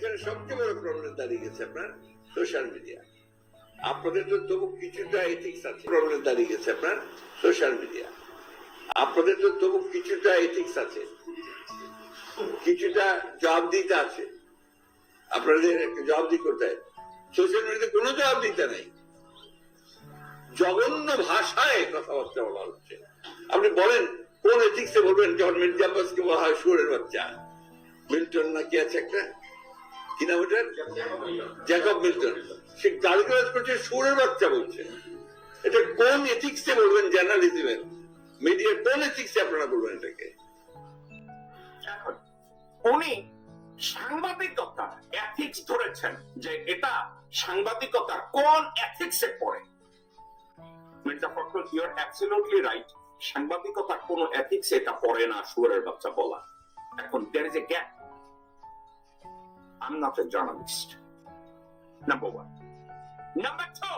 এখানে সবচেয়ে বড় প্রবলেম দাঁড়িয়ে গেছে আপনার সোশ্যাল মিডিয়া আপনাদের তো তবু কিছুটা এথিক্স আছে। প্রবলেম দাঁড়িয়ে গেছে আপনার সোশ্যাল মিডিয়া আপনাদের তো তবু কিছুটা এথিক্স আছে। কিছুটা জবাব দিতে আছে। আপনাদের জবাব দিতে করতে হয়। সোশ্যাল মিডিয়াতে কোনো জবাব দিতে নাই। জঘন্য ভাষায় কথাবার্তা বলা হচ্ছে। আপনি বলেন, কোন এথিক্সে বলবেন যখন মির্জা বলা হয় সুরের বাচ্চা। মিল্টন না কি আছে একটা? কি নাম ওটার জ্যাকব মিল্টন। সে গালিগালাজ করছে, সুরের বাচ্চা বলছে। এটা কোন এথিক্সে বলবেন? জার্নালিজমের মিডিয়ার কোন এথিক্সে আপনারা বলবেন এটাকে? উনি সাংবাদিকতা এথিক্স ধরেছেন যে এটা সাংবাদিকতার কোন এথিক্সে পড়ে? Mirza Fakhrul you are absolutely right সাংবাদিকতার কোন এথিক্স এটা পড়ে না সুরের বাচ্চা বলা। এখন there is a gap am not a journalist number one number two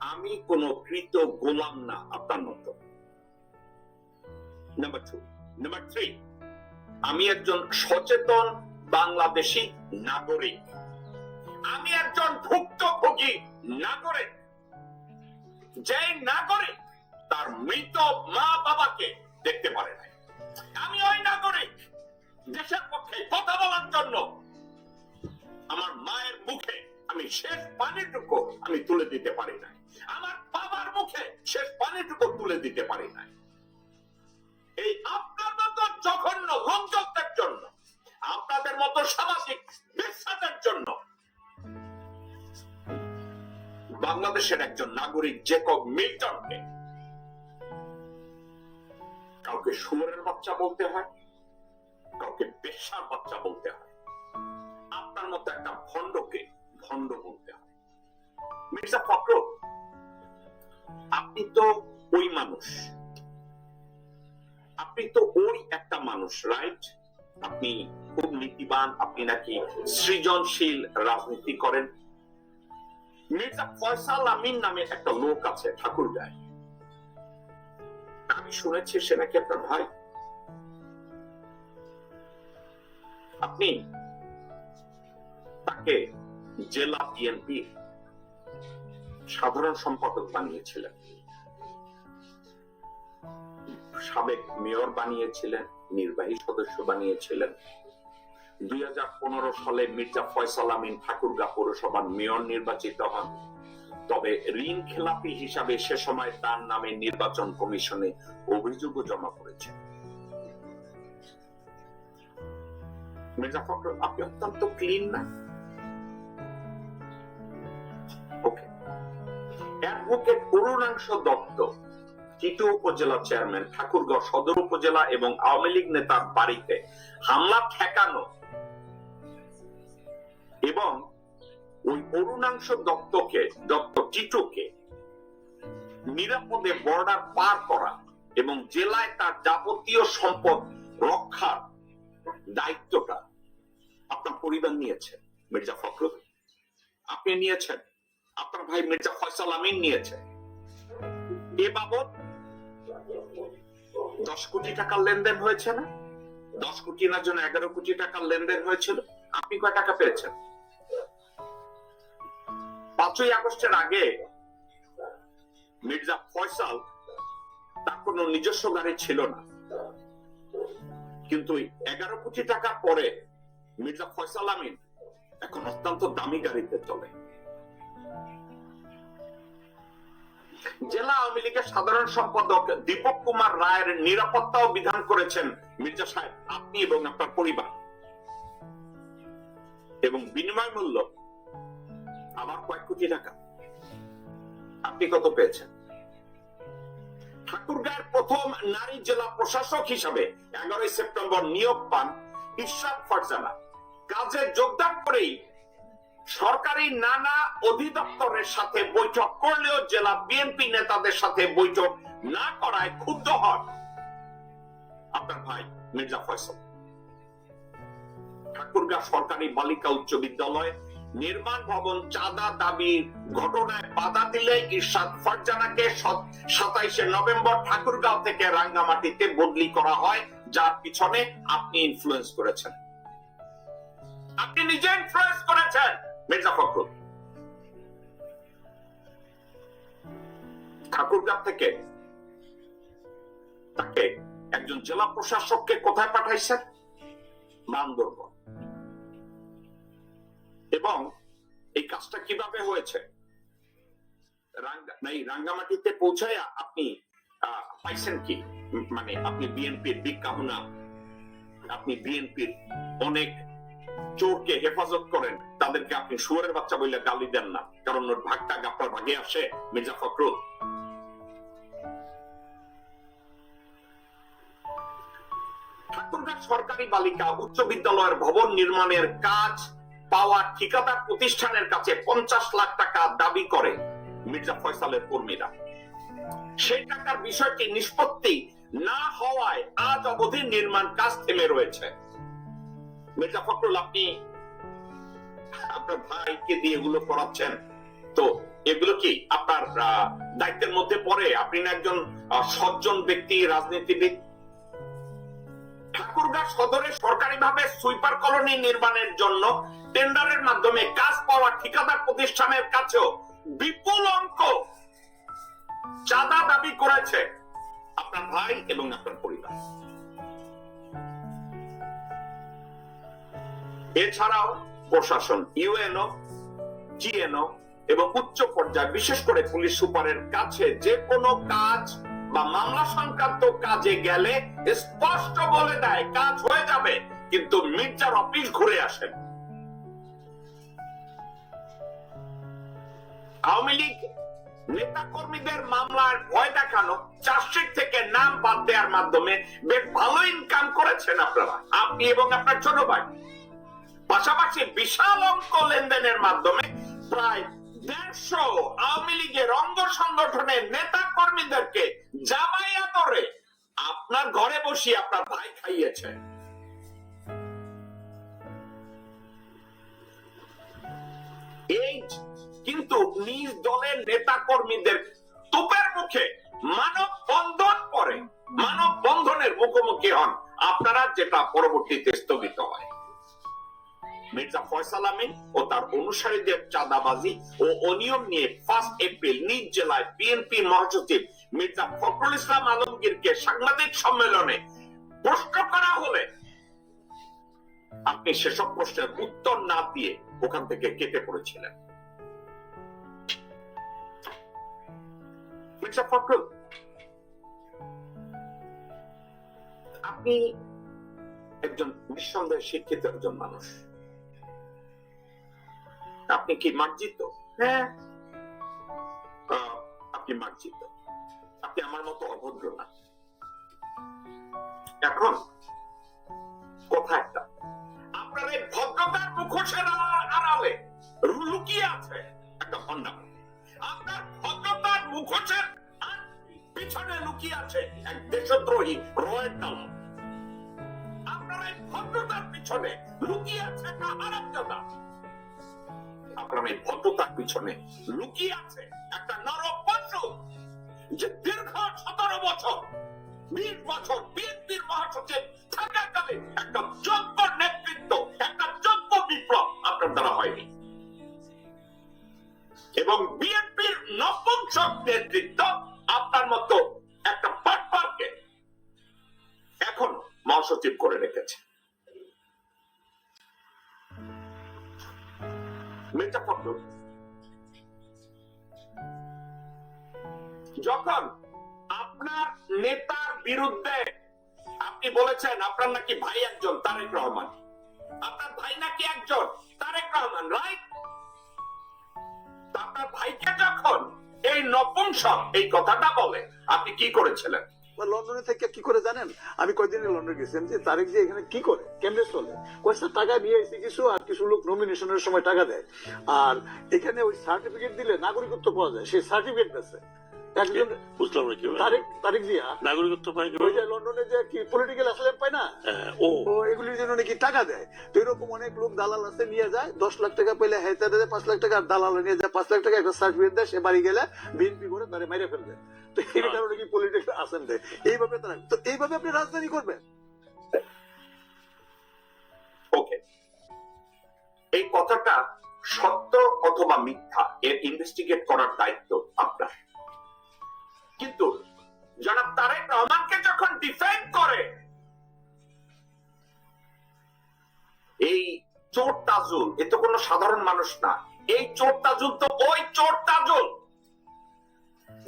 আমি কোন কৃত গোলাম না, আপনার মতো। নাম্বার টু নাম্বার থ্রি আমি একজন সচেতন বাংলাদেশী নাগরিক। আমি একজন ভুক্তভোগী নাগরিক। যে নাগরিক তার মৃত মা বাবাকে দেখতে পারে না আমি ওই নাগরিক দেশের পক্ষে কথা বলার জন্য আমার মায়ের মুখে আমি শেষ পানিটুকু আমি তুলে দিতে পারি না আমার বাবার মুখে শেষ পানিটুকু তুলে দিতে পারি না এই আপনার মতো জঘন্য লোকজনদের জন্য, আপনাদের মতো সামাজিক বিশ্বাসের জন্য বাংলাদেশের একজন নাগরিক জেকব মিল্টনকে কাউকে শুয়োরের বাচ্চা বলতে হয়? কাউকে বেশ্যার বাচ্চা বলতে হয়। আপনার মতো একটা ভণ্ডকে ভণ্ড বলতে হয়। মির্জা ফখরুল, আপনি তো ওই মানুষ। আপনি তো ওই একটা মানুষ রাইট আপনি খুব নীতিবান, আপনি নাকি সৃজনশীল রাজনীতি করেন। মির্জা ফয়সাল আমিন নামে একটা লোক আছে ঠাকুর গায়ে আমি শুনেছি সে নাকি আপনার ভাই। আপনি তাকে জেলা বিএনপি সাধারণ সম্পাদক বানিয়েছিলেন। সাবেক মেয়র বানিয়েছিলেন, নির্বাহী সদস্য বানিয়েছিলেন। দুই হাজার পনেরো সালে মির্জা ফয়সাল আমিন ঠাকুরগা পৌরসভার মেয়র নির্বাচিত হন। তবে ঋণ খেলাপি হিসাবে সে সময় তার নামে নির্বাচন কমিশনে অভিযোগও জমা করেছে। মির্জা ফখরুল আপনি অত্যন্ত ক্লিন না? Okay advocate Arunangshu Dutta, Titu upazila chairman Thakurgaon সদর উপজেলা এবং আওয়ামী লীগ নেতার বাড়িতে হামলা ঠেকানো এবং ওই অরুণাংশ দত্তকে, দত্ত টিটুকে নিরাপদে বর্ডার পার করা এবং জেলায় তার যাবতীয় সম্পদ রক্ষার দায়িত্বটা আপনার পরিবার নিয়েছে, মির্জা ফখরুল। আপনি নিয়েছেন, আপনার ভাই মির্জা ফয়সাল আমিন নিয়েছে। এ বাবদ দশ কোটি টাকার লেনদেন হয়েছে না? দশ কোটি না জন্য এগারো কোটি টাকার লেনদেন হয়েছিল। আপনি কয় টাকা পেয়েছেন? পাঁচই আগস্টের আগে মির্জা ফয়সাল তার কোনো নিজস্ব গাড়ি ছিল না। কিন্তু এগারো কোটি টাকা পরে মির্জা ফয়সাল আমিন এখন অত্যন্ত দামি গাড়িতে চলে। জেলা আওয়ামী লীগের সাধারণ সম্পাদক দীপক কুমার রায়ের নিরাপত্তাও বিধান করেছেন মির্জা সাহেব, আপনি এবং আপনার পরিবার। এবং বিনিময় মূল্য আমার কয়েক কোটি টাকা। আপনি কত পেয়েছেন? ঠাকুরগাঁয়ের প্রথম নারী জেলা প্রশাসক হিসাবে এগারোই সেপ্টেম্বর নিয়োগ পান ইশরাত ফারজানা। কাজে যোগদান করেই সরকারি নানা অধিদপ্তরের সাথে বৈঠক করলেও জেলা বিএনপি নেতাদের সাথে বৈঠক না করায় ক্ষুব্ধ হন আপনার ভাই মির্জা ফয়সল। ঠাকুরগাঁ সরকারি বালিকা উচ্চ বিদ্যালয় নির্মাণ ভবন চাঁদা দাবির ঘটনায় বাধা দিলে ইরশাদ ফারজানাকে সাতাইশে নভেম্বর ঠাকুরগাঁও থেকে রাঙ্গামাটিতে বদলি করা হয়, যার পিছনে আপনি ইনফ্লুয়েন্স করেছেন। আপনি নিজে ইনফ্লুয়েন্স করেছেন, মির্জা ফখরুল। ঠাকুরগাঁ থেকে তাকে একজন জেলা প্রশাসককে কোথায় পাঠাইছেন? বান্দরবন এবং এই কাজটা কীভাবে হয়েছে? এই রাঙ্গামাটিতে পৌঁছায় আপনি পাইছেন কি? মানে আপনি বিএনপির বিজ্ঞাপনা আপনি বিএনপির অনেক চোরকে হেফাজত করেন, তাদেরকে আপনি শুয়ারের বাচ্চা বলে গালি দেন না, কারণ ওর ভাগটা আপনার ভাগে আসে মির্জা ফখরুল। ঠাকুরগাঁ সরকারি বালিকা, উচ্চ বিদ্যালয়ের ভবন নির্মাণের কাজ পাওয়া ঠিকাদার প্রতিষ্ঠানের কাছে পঞ্চাশ লাখ টাকা দাবি করে মির্জা ফয়সালের কর্মীরা। সেই টাকার বিষয়টি নিষ্পত্তি না হওয়ায় আজ অবধি নির্মাণ কাজ থেমে রয়েছে। মির্জা ফখরুল, আপনি আপনার ভাইকে দিয়ে এগুলো করাচ্ছেন, তো এগুলো কি আপনার দায়িত্বের মধ্যে পড়ে? আপনি না একজন সজ্জন ব্যক্তি, রাজনীতিবিদ? ঠাকুরগাঁ সদরে সরকারিভাবে সুইপার কলোনি নির্মাণের জন্য টেন্ডারের মাধ্যমে কাজ পাওয়া ঠিকাদার প্রতিষ্ঠানের কাছেও বিপুল অঙ্ক চাঁদা দাবি করেছে আপনার ভাই এবং আপনার পরিবার। এছাড়াও প্রশাসন ইউএনও, জিএনও এবং উচ্চ পর্যায়ে, বিশেষ করে পুলিশ সুপারের কাছে যে কোনো কাজ বা মামলা সংক্রান্ত কাজে গেলে স্পষ্ট বলে দেয়, কাজ হয়ে যাবে, কিন্তু মির্জার অফিস ঘুরে আসেন আওয়ামী লীগ নেতা কর্মীদের মামলার ভয় দেখানো, চার্জশিট থেকে নাম বাদ দেওয়ার মাধ্যমে বেশ ভালো ইনকাম করেছেন আপনারা, আপনি এবং আপনার ছোট ভাই। পাশাপাশি বিশাল অঙ্ক লেনদেনের মাধ্যমে প্রায় দেড়শো আওয়ামী লীগের অঙ্গ সংগঠনের নেতা কর্মীদেরকে জামাইয়া করে। আপনার ঘরে আপনার ভাই খাইয়েছে। এই কিন্তু নিজ দলের নেতা কর্মীদের তোপের মুখে মানব বন্ধন করে মানব বন্ধনের মুখোমুখি হন। আপনারা যেটা পরবর্তীতে স্থগিত হয়। মির্জা ফয়সাল আমিন ও তার অনুসারীদের চাঁদাবাজি ও অনিয়ম নিয়ে ফার্স্ট এপ্রিল নিজ জেলায় বিএনপি মহাসচিব মির্জা ফখরুল ইসলাম আলমগীরকে সাংবাদিক সম্মেলনে প্রশ্ন করা হলে আপনি সেসব প্রশ্নের উত্তর না দিয়ে ওখান থেকে কেটে পড়েছিলেন। মির্জা ফখরুল, আপনি একজন নিঃসন্দেহে শিক্ষিত একজন মানুষ। আপনি কি মার্জিত? হ্যাঁ। আপনি মার্জিত। আপনি আমার মতো অভদ্র না। এখন কথা একটা। আপনার এই ভদ্রতার মুখোশের আড়ালে লুকিয়ে আছে একটা আপনার ভদ্রতার মুখোশের পিছনে লুকিয়ে আছে এক দেশদ্রোহী রয়ের দালাল আপনার এই ভদ্রতার পিছনে লুকিয়ে আছে একটা আরামদাদা আপনার এই ভদ্রতার পিছনে লুকিয়ে আছে একটা নরক পশু যে দীর্ঘ সতেরো বছর, বিশ বছর বিএনপির মহাসচিব থাকাকালে একটা যোগ্য নেতৃত্ব আপনার নাকি ভাই একজন, তারেক রহমান। আপনার ভাই নাকি একজন, তারেক রহমান রাইট আপনার ভাইকে যখন এই নপুংসক এই কথাটা বলে, আপনি কি করেছিলেন? লন্ডনে থেকে কি করে জানেন? আমি কয়দিন লন্ডন গেছিলাম যে তারেক যে এখানে কি করে চলে? কয়েকটা টাকা নিয়ে এসে কিছু, আর কিছু লোক নমিনেশনের সময় টাকা দেয়। আর এখানে ওই সার্টিফিকেট দিলে নাগরিকত্ব পাওয়া যায়, সেই সার্টিফিকেট আছে। একজন বুঝলাম না কি তারেক তারেক জিয়া নাগরিকত্ব পাই ওই যে লন্ডনে যে কি পলিটিক্যাল অ্যাসেলেম পায় না? ও। ও এগুলির জন্য নাকি টাকা দেয়। তো এরকম অনেক লোক দালাল আছে নিয়ে যায় দশ লাখ টাকা পেলে হেতে দেয় পাঁচ লাখ টাকা দালাল নিয়ে যায় পাঁচ লাখ টাকা একটা সার্টিফিকেট দেয় সে বাড়ি গেলে বিএনপি করে তারা মেরে ফেলবে। তো এই কারণে কি পলিটিক্যাল আসেন দেয়। এইভাবে তারা তো এইভাবে আপনি রাজধানী করবেন? ওকে এই কথাটা সত্য অথবা মিথ্যা এর ইনভেস্টিগেট করার দায়িত্ব আপনার। কিন্তু জনাব তারেক রহমানকে যখন ডিফেন্ড করে, এই চোর তাজুল, এ তো কোনো সাধারণ মানুষ না, এই চোর তাজুল তো ওই চোর তাজুল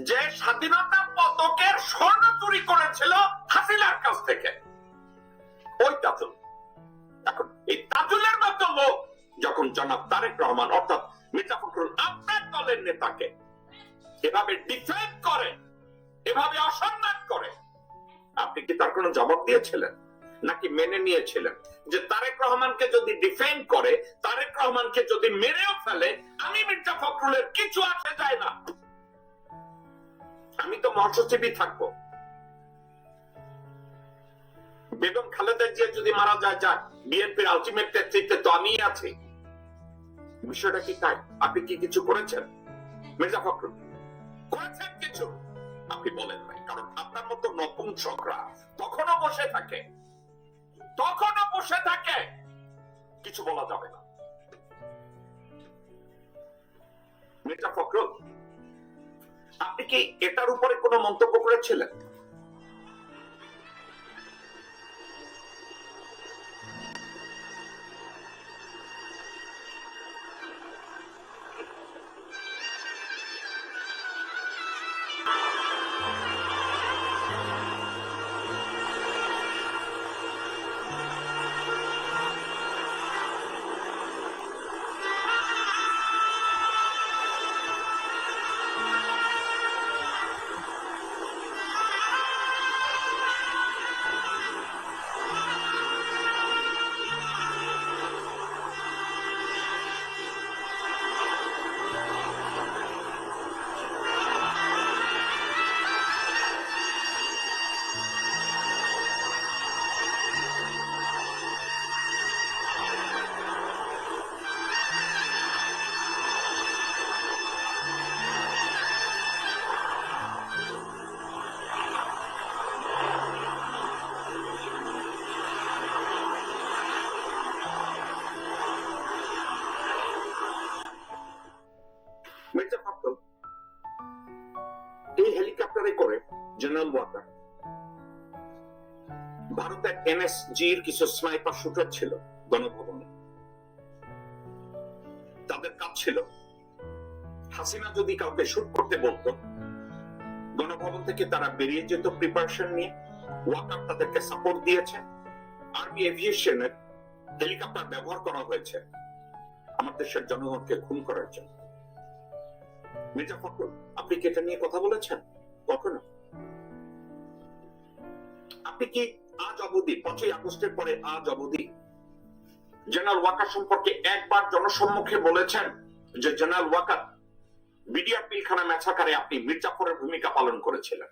যে স্বাধীনতা পদকের স্বর্ণ চুরি করেছিল হাসিনার কাছ থেকে। ওই তাজুল। এখন এই তাজুলের মতো লোক যখন জনাব তারেক রহমান, অর্থাৎ মির্জা ফখরুল আপনার দলের নেতাকে এভাবে ডিফেন্ড করে এভাবে অসম্মান করে। আপনি কি তার কোনো জবাব দিয়েছিলেন? নাকি মেনে নিয়েছিলেন যে তারেক রহমানকে যদি ডিফেন্ড করে, তারেক রহমানকে যদি মেরেও ফেলে, আমি মির্জা ফখরুলের কিছু আসে যায় না। আমি তো মহাসচিবই থাকব। বেগম খালেদা জিয়া যদি মারা যায় যাক বিএনপির আলটিমেট নেতৃত্বে তো আমি আছি। বিষয়টা কি তাই? আপনি কি কিছু করেছেন? মির্জা ফখরুল, করেছেন কিছু? আপনি বলেন নাই, কারণ আপনার মতো নপুংসকরা তখনও বসে থাকে, তখনও বসে থাকে। কিছু বলা যাবে না। মেটা ফখরুল, আপনি কি এটার উপরে কোনো মন্তব্য করেছিলেন? জেনারেল ওয়াকার ভারতের এনএসজির কিছু স্নাইপার শুটার ছিল গণভবনে। তাদের কাজ ছিল, হাসিনা যদি কাউকে শুট করতে বলতো, গণভবন থেকে তারা বেরিয়ে যেত প্রিপারেশন নিয়ে। ওয়াকার তাদেরকে সাপোর্ট দিয়েছে। আর্মি এভিয়েশনের হেলিকপ্টার ব্যবহার করা হয়েছে আমার দেশের জনগণকে খুন করার জন্য। মির্জা ফখরুল, আপনি কি এটা নিয়ে কথা বলেছেন? কখনো? আপনি কি আজ অবধি পাঁচই আগস্টের পরে আজ অবধি জেনারেল ওয়াকার সম্পর্কে একবার জনসম্মুখে বলেছেন যে জেনারেল ওয়াকার বিডিআর পিলখানা ম্যাচাকারে আপনি মির্জাফরের ভূমিকা পালন করেছিলেন।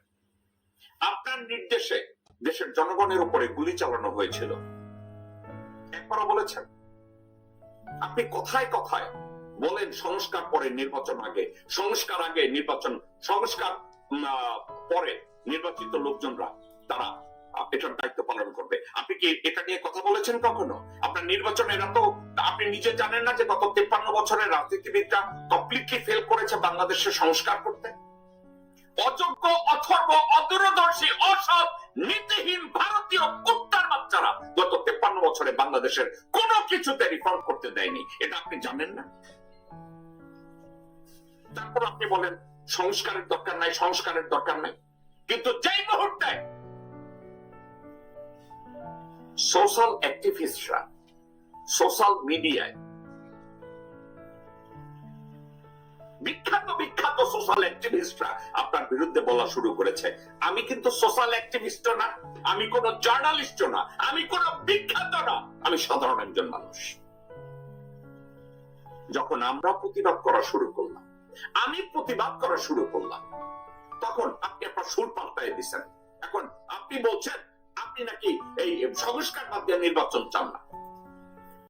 আপনার নির্দেশে দেশের জনগণের উপরে গুলি চালানো হয়েছিল। একবারও বলেছেন। আপনি কথায় কথায় বলেন সংস্কার পরে নির্বাচন আগে, সংস্কার আগে নির্বাচন, সংস্কার পরে নির্বাচিত লোকজনরা তারা এটার দায়িত্ব পালন করবে। আপনি কি এটা নিয়ে কথা বলেছেন কখনো? আপনার নির্বাচন এরা তো আপনি নিজে জানেন না যে গত তেপ্পান্ন বছরের রাজনীতিবিদরা কমপ্লিটলি ফেল করেছে বাংলাদেশের সংস্কার করতে? অযোগ্য, অথর্ব, অদূরদর্শী, অসৎ, নীতিহীন ভারতীয় কুত্তার বাচ্চারা গত তেপ্পান্ন বছরে বাংলাদেশের কোনো কিছুতে রিফর্ম করতে দেয়নি। এটা আপনি জানেন না? তারপর আপনি বলেন, সংস্কারের দরকার নাই, সংস্কারের দরকার নাই। কিন্তু যেই মুহূর্তে সোশ্যাল অ্যাক্টিভিস্টরা, সোশ্যাল মিডিয়ায়। বিখ্যাত বিখ্যাত সোশ্যাল অ্যাক্টিভিস্টরা আপনার বিরুদ্ধে বলা শুরু করেছে। আমি কিন্তু সোশ্যাল অ্যাক্টিভিস্ট না, আমি কোন জার্নালিস্ট না, আমি কোন বিখ্যাত না, আমি সাধারণ একজন মানুষ। যখন আমরা প্রতিবাদ করা শুরু করলাম, আমি প্রতিবাদ করা শুরু করলাম, তখন আপনি আপনার সুর পাল্টাই দিচ্ছেন। এখন আপনি বলছেন আপনি নাকি এই সংস্কার বাদ দিয়ে নির্বাচন চান না?